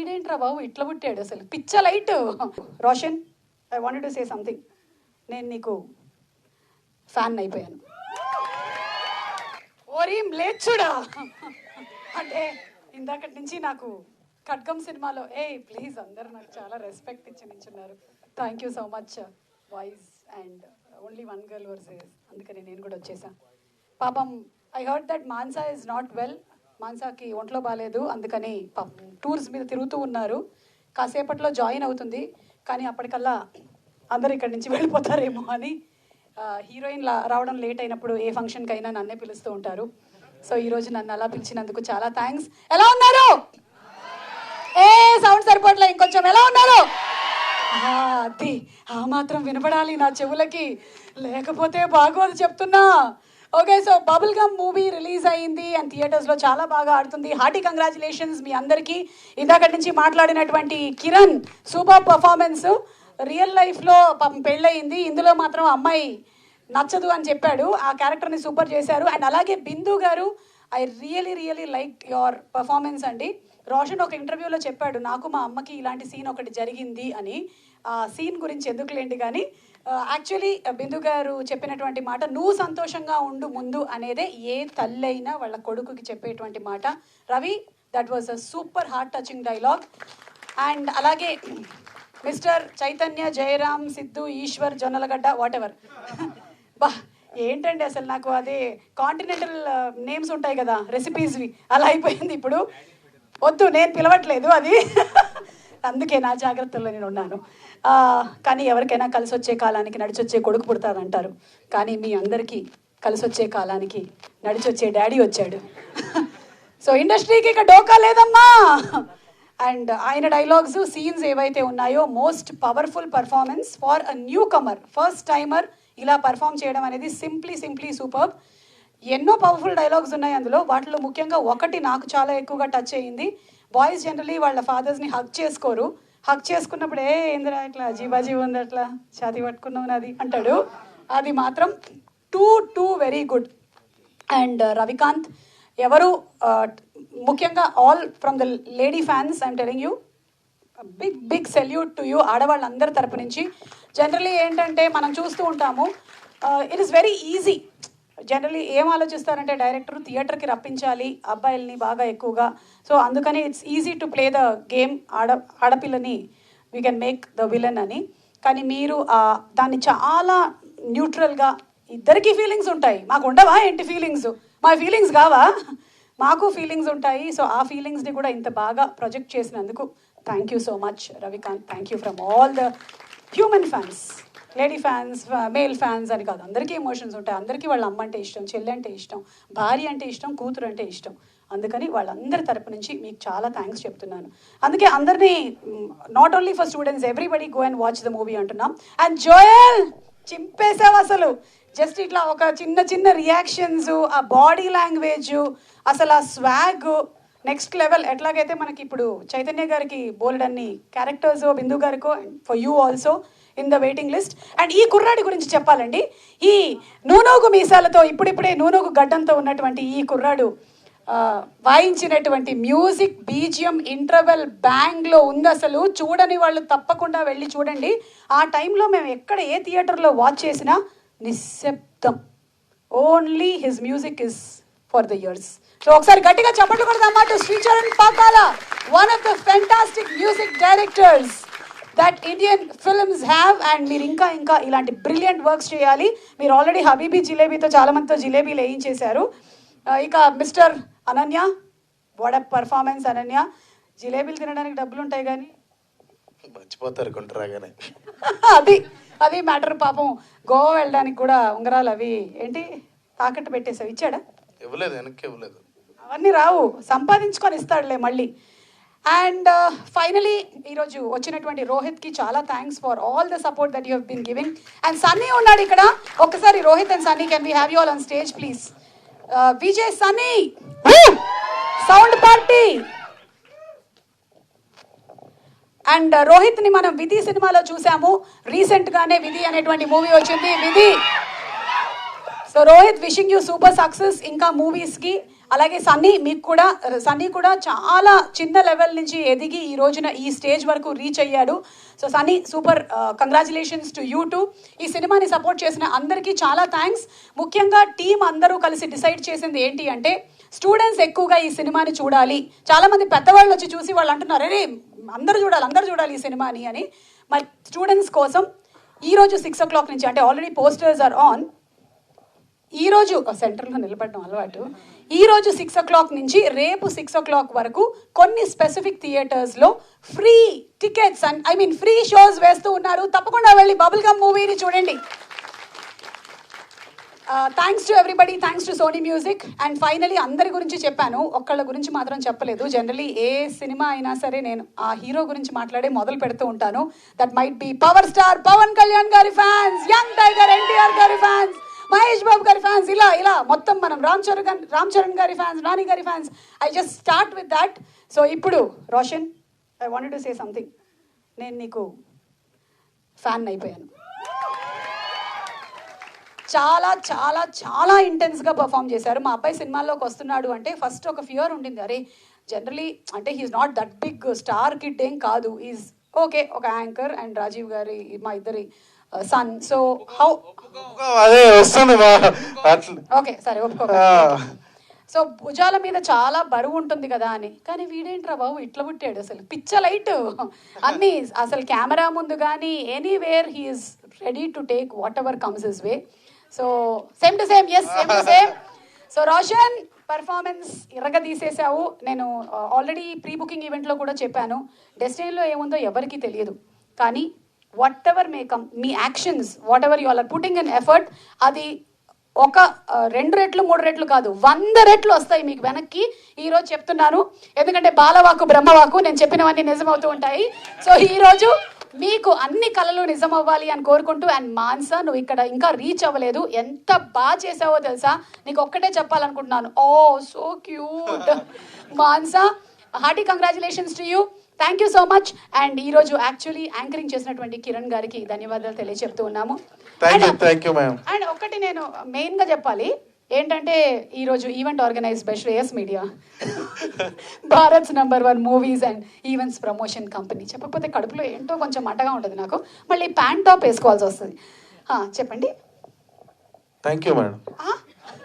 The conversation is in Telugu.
వీడేంట్రా బాబు? ఇట్లా పుట్టాడు అసలు. పిచ్చ light. Roshan I want to say something నేను నీకు ఫ్యాన్ అయిపోయాను. ఓరీం లేచుడా? అంటే ఇందాకటి నుంచి నాకు ఖడ్గం సినిమాలో ఏ ప్లీజ్ అందరు నాకు చాలా రెస్పెక్ట్ ఇచ్చి నించున్నారు. Thank you so much voice and only one girl versus అందుకని నేను కూడా వచ్చేసా. పాపం I heard that Mansa is not well మాన్సాకి ఒంట్లో బాగాలేదు అందుకని టూర్స్ మీద తిరుగుతూ ఉన్నారు. కాసేపట్లో జాయిన్ అవుతుంది కానీ అప్పటికల్లా అందరూ ఇక్కడి నుంచి వెళ్ళిపోతారేమో అని హీరోయిన్ రావడం లేట్ అయినప్పుడు ఏ ఫంక్షన్కి అయినా నన్నే పిలుస్తూ ఉంటారు. సో ఈరోజు నన్ను అలా పిలిచినందుకు చాలా థ్యాంక్స్. ఎలా ఉన్నారు? ఏ సౌండ్ సరిపోట్లే ఇంకొంచెం ఎలా ఉన్నారు? అది ఆ మాత్రం వినపడాలి నా చెవులకి. లేకపోతే బాగోదు చెప్తున్నా. Okay so bubble gum movie release అయింది అండ్ థియేటర్స్లో చాలా బాగా ఆడుతుంది. హార్టీ కంగ్రాచులేషన్స్ మీ అందరికీ. ఇందాకటి నుంచి మాట్లాడినటువంటి కిరణ్ సూపర్ పర్ఫార్మెన్స్ రియల్ లైఫ్లో పెళ్ళయింది. ఇందులో మాత్రం అమ్మాయి నచ్చదు అని చెప్పాడు. ఆ క్యారెక్టర్ని సూపర్ చేశారు. అండ్ అలాగే Bindu garu I really really like your performance అండి. రోషన్ ఒక ఇంటర్వ్యూలో చెప్పాడు నాకు మా అమ్మకి ఇలాంటి సీన్ ఒకటి జరిగింది అని. ఆ సీన్ గురించి ఎందుకులేండి కానీ యాక్చువల్లీ బిందు గారు చెప్పినటువంటి మాట నువ్వు సంతోషంగా ఉండు ముందు అనేదే ఏ తల్లైనా వాళ్ళ కొడుకుకి చెప్పేటువంటి మాట. Ravi that was a super heart touching dialogue and అలాగే mister Chaitanya Jayaram Siddhu Eshwar Jonnalagadda whatever బా ఏంటండి అసలు నాకు అదే కాంటినెంటల్ నేమ్స్ ఉంటాయి కదా రెసిపీస్వి అలా అయిపోయింది ఇప్పుడు. వద్దు నేను పిలవట్లేదు అది. అందుకే నా జాగ్రత్తలో నేను ఉన్నాను. ఆ, కానీ ఎవరికైనా కలిసి వచ్చే కాలానికి నడిచొచ్చే కొడుకు పుడతారంటారు. కానీ మీ అందరికీ కలిసి వచ్చే కాలానికి నడిచొచ్చే డాడీ వచ్చాడు. సో ఇండస్ట్రీకి ఇక డోకా లేదమ్మా! అండ్ ఆయన డైలాగ్స్ సీన్స్ ఏవైతే ఉన్నాయో most powerful performance for a newcomer first timer ఇలా పర్ఫామ్ చేయడం అనేది సింప్లీ సింప్లీ సూపర్. ఎన్నో పవర్ఫుల్ డైలాగ్స్ ఉన్నాయి అందులో. వాటిలో ముఖ్యంగా ఒకటి నాకు చాలా ఎక్కువగా టచ్ అయ్యింది. బాయ్స్ జనరలీ వాళ్ళ ఫాదర్స్ని హక్ చేసుకోరు. హక్ చేసుకున్నప్పుడు ఏ ఏందిరా ఇట్లా? జీబాజీ ఉంది అట్లా? ఛాతి పట్టుకున్నావు నాది? అంటాడు. అది మాత్రం too too very good and Ravikanth ఎవరు uh, ముఖ్యంగా all from the lady fans I'm telling you big big salute to you ఆడవాళ్ళందరి తరపు నుంచి. జనరలీ ఏంటంటే మనం చూస్తూ ఉంటాము it is very easy generally ఏం ఆలోచిస్తారంటే డైరెక్టర్ థియేటర్కి రప్పించాలి అబ్బాయిల్ని బాగా ఎక్కువగా. సో అందుకని it's easy to play the game ఆడ ఆడపిల్లని we can make the villain అని. కానీ మీరు దాన్ని చాలా న్యూట్రల్గా ఇద్దరికి ఫీలింగ్స్ ఉంటాయి. మాకు ఉండవా ఏంటి ఫీలింగ్స్ మా ఫీలింగ్స్ కావా? మాకు ఫీలింగ్స్ ఉంటాయి. సో ఆ ఫీలింగ్స్ని కూడా ఇంత బాగా ప్రొజెక్ట్ చేసినందుకు thank you so much Ravikanth thank you from all the human fans lady fans male fans అని కాదు. అందరికీ ఎమోషన్స్ ఉంటాయి. అందరికీ వాళ్ళ అమ్మ అంటే ఇష్టం చెల్లి అంటే ఇష్టం భార్య అంటే ఇష్టం కూతురు అంటే ఇష్టం. అందుకని వాళ్ళందరి తరపు నుంచి మీకు చాలా థ్యాంక్స్ చెప్తున్నాను. అందుకే అందరినీ not only for students everybody go and watch the movie అంటున్నాం. అండ్ జోయల్ చింపేసావు అసలు. జస్ట్ ఇట్లా ఒక చిన్న చిన్న రియాక్షన్స్ ఆ బాడీ లాంగ్వేజ్ అసలు ఆ స్వాగ్ నెక్స్ట్ లెవెల్ ఎట్లాగైతే మనకి ఇప్పుడు చైతన్య గారికి బోల్డ్ అన్ని characters Bindu గారికో for you also in the waiting list and ఈ కుర్రాడి గురించి చెప్పాలండి. ఈ నూనోగు మీసాలతో ఇప్పుడిప్పుడే నూనోగు గడ్డంతో ఉన్నటువంటి ఈ కుర్రాడు వాయించినటువంటి మ్యూజిక్ బీజియం ఇంటర్వెల్ బ్యాంగ్లో ఉంది అసలు చూడని వాళ్ళు తప్పకుండా వెళ్ళి చూడండి. ఆ టైంలో మేము ఎక్కడ ఏ థియేటర్లో వాచ్ చేసినా నిశ్శబ్దం. Only his music is for the ears so ఒకసారి గట్టిగా చప్పట్లు కొడదామా to Sricharan Pakala one of the fantastic music directors that Indian films have and మీరు ఇంకా ఇంకా ఇలాంటి బ్రిలియంట్ వర్క్స్ చేయాలి. మీరు ఆల్రెడీ హబీబీ జిలేబీతో చాలా మందితో జిలేబీలు వేయించేశారు ఇక mister Ananya what a performance Ananya. జిలేబీలు తినడానికి డబ్బులు ఉంటాయి కానీ. మర్చిపోతారు గుంటరాగానే అది అది మ్యాటర్ పాపం. గోవా వెళ్ళడానికి కూడా ఉంగరాలు అవి ఏంటి తాకట్టు పెట్టేసావు ఇచ్చాడా? ఇవ్వలేదు వెనక్కి ఇవ్వలేదు. అవన్నీ రావు సంపాదించుకొని ఇస్తాడులే మళ్ళీ. అండ్ ఫైనలీ ఈరోజు వచ్చినటువంటి రోహిత్కి చాలా thanks for all the support that you have been giving and Sunny ఉన్నాడు ఇక్కడ. ఒక్కసారి Rohit and Sunny can we have you all on stage please Vijay Sunny sound party and రోహిత్ని మనం విధి సినిమాలో చూసాము. రీసెంట్ గానే విధి అనేటువంటి మూవీ వచ్చింది. Vidhi! So Rohit wishing you super success ఇంకా మూవీస్కి అలాగే సన్నీ మీకు కూడా సన్నీ కూడా చాలా చిన్న లెవెల్ నుంచి ఎదిగి ఈ రోజున ఈ స్టేజ్ వరకు రీచ్ అయ్యాడు. So Sunny super congratulations to you too ఈ సినిమాని సపోర్ట్ చేసిన అందరికీ చాలా థ్యాంక్స్ ముఖ్యంగా టీం అందరూ కలిసి డిసైడ్ చేసింది ఏంటి అంటే స్టూడెంట్స్ ఎక్కువగా ఈ సినిమాని చూడాలి. చాలామంది పెద్దవాళ్ళు వచ్చి చూసి వాళ్ళు అంటున్నారు అరే అందరూ చూడాలి అందరూ చూడాలి ఈ సినిమాని అని. మరి స్టూడెంట్స్ కోసం ఈ రోజు సిక్స్ ఓ క్లాక్ నుంచి అంటే ఆల్రెడీ పోస్టర్స్ ఆర్ ఆన్ ఈ రోజు సెంటర్లో నిలబడడం అలవాటు. ఈ రోజు సిక్స్ ఓ క్లాక్ నుంచి రేపు సిక్స్ ఓ క్లాక్ వరకు కొన్ని స్పెసిఫిక్ థియేటర్స్లో free tickets and I mean free shows వేస్తూ ఉన్నారు. తప్పకుండా వెళ్ళి బబుల్ గమ్ మూవీని చూడండి. Thanks to everybody thanks to Sony music and finally అందరి గురించి చెప్పాను. ఒక్కళ్ళ గురించి మాత్రం చెప్పలేదు. జనరలీ ఏ సినిమా అయినా సరే నేను ఆ హీరో గురించి మాట్లాడే మొదలు పెడుతూ ఉంటాను. That might be power star Pawan Kalyan గారి ఫ్యాన్స్ యంగ్ టైగర్ ఎన్టీఆర్ గారి ఫ్యాన్స్ మహేష్ బాబు గారి ఫ్యాన్స్ ఇలా ఇలా. మొత్తం మనం రామ్ చరణ్ గారి రామ్ చరణ్ గారి ఫ్యాన్స్ నాని గారి fans I just start with that so ఇప్పుడు Roshan I wanted to say something నేను నీకు ఫ్యాన్ అయిపోయాను. చాలా చాలా చాలా ఇంటెన్స్గా పర్ఫామ్ చేశారు. మా అబ్బాయి సినిమాల్లోకి వస్తున్నాడు అంటే ఫస్ట్ ఒక ఫియర్ ఉండింది. అరే జనరలీ అంటే he's not that big star kid ఏం కాదు. ఈజ్ ఓకే ఒక యాంకర్ అండ్ రాజీవ్ గారి మా ఇద్దరి సన్ సో హౌ అదే వస్తుంది ఓకే సరే ఒప్పుకో. సో భుజాల మీద చాలా బరువు ఉంటుంది కదా అని. కానీ వీడేంట్రా బాబు? ఇట్లా పుట్టాడు అసలు. పిచ్చ లైట్. అన్ని అసలు కెమెరా ముందు కానీ anywhere he's ready to take whatever comes is way so same to same as same to same so Roshan performance ఇరగ తీసేసావు నేను ఆల్రెడీ ప్రీ బుకింగ్ ఈవెంట్లో కూడా చెప్పాను. డెస్టినీలో ఏముందో ఎవరికీ తెలియదు. కానీ whatever may come me actions whatever you are putting an effort అది ఒక రెండు రెట్లు మూడు రెట్లు కాదు వంద రెట్లు వస్తాయి మీకు వెనక్కి. ఈరోజు చెప్తున్నాను ఎందుకంటే బాలవాకు బ్రహ్మవాకు నేను చెప్పినవన్నీ నిజమవుతూ ఉంటాయి. సో ఈరోజు మీకు అన్ని కళలు నిజం అవ్వాలి అని కోరుకుంటూ అండ్ మాన్సా నువ్వు ఇక్కడ ఇంకా రీచ్ అవ్వలేదు. ఎంత బాగా చేసావో తెలుసా? నీకు ఒక్కటే చెప్పాలనుకుంటున్నాను. ఓ so cute Mansa hearty congratulations to you thank you so much and ఈరోజు యాక్చువల్లీ యాంకరింగ్ చేసినటువంటి కిరణ్ గారికి ధన్యవాదాలు తెలియజెప్తూ ఉన్నాము. అండ్ ఒకటి నేను మెయిన్గా చెప్పాలి. ఏంటంటే ఈరోజు event organise by Shreyas media Bharat's number one movies and events promotion company చెప్పకపోతే కడుపులో ఏంటో కొంచెం మంటగా ఉంటుంది నాకు. మళ్ళీ ప్యాంట్ టాప్ వేసుకోవాల్సి వస్తుంది. చెప్పండి. Thank you madam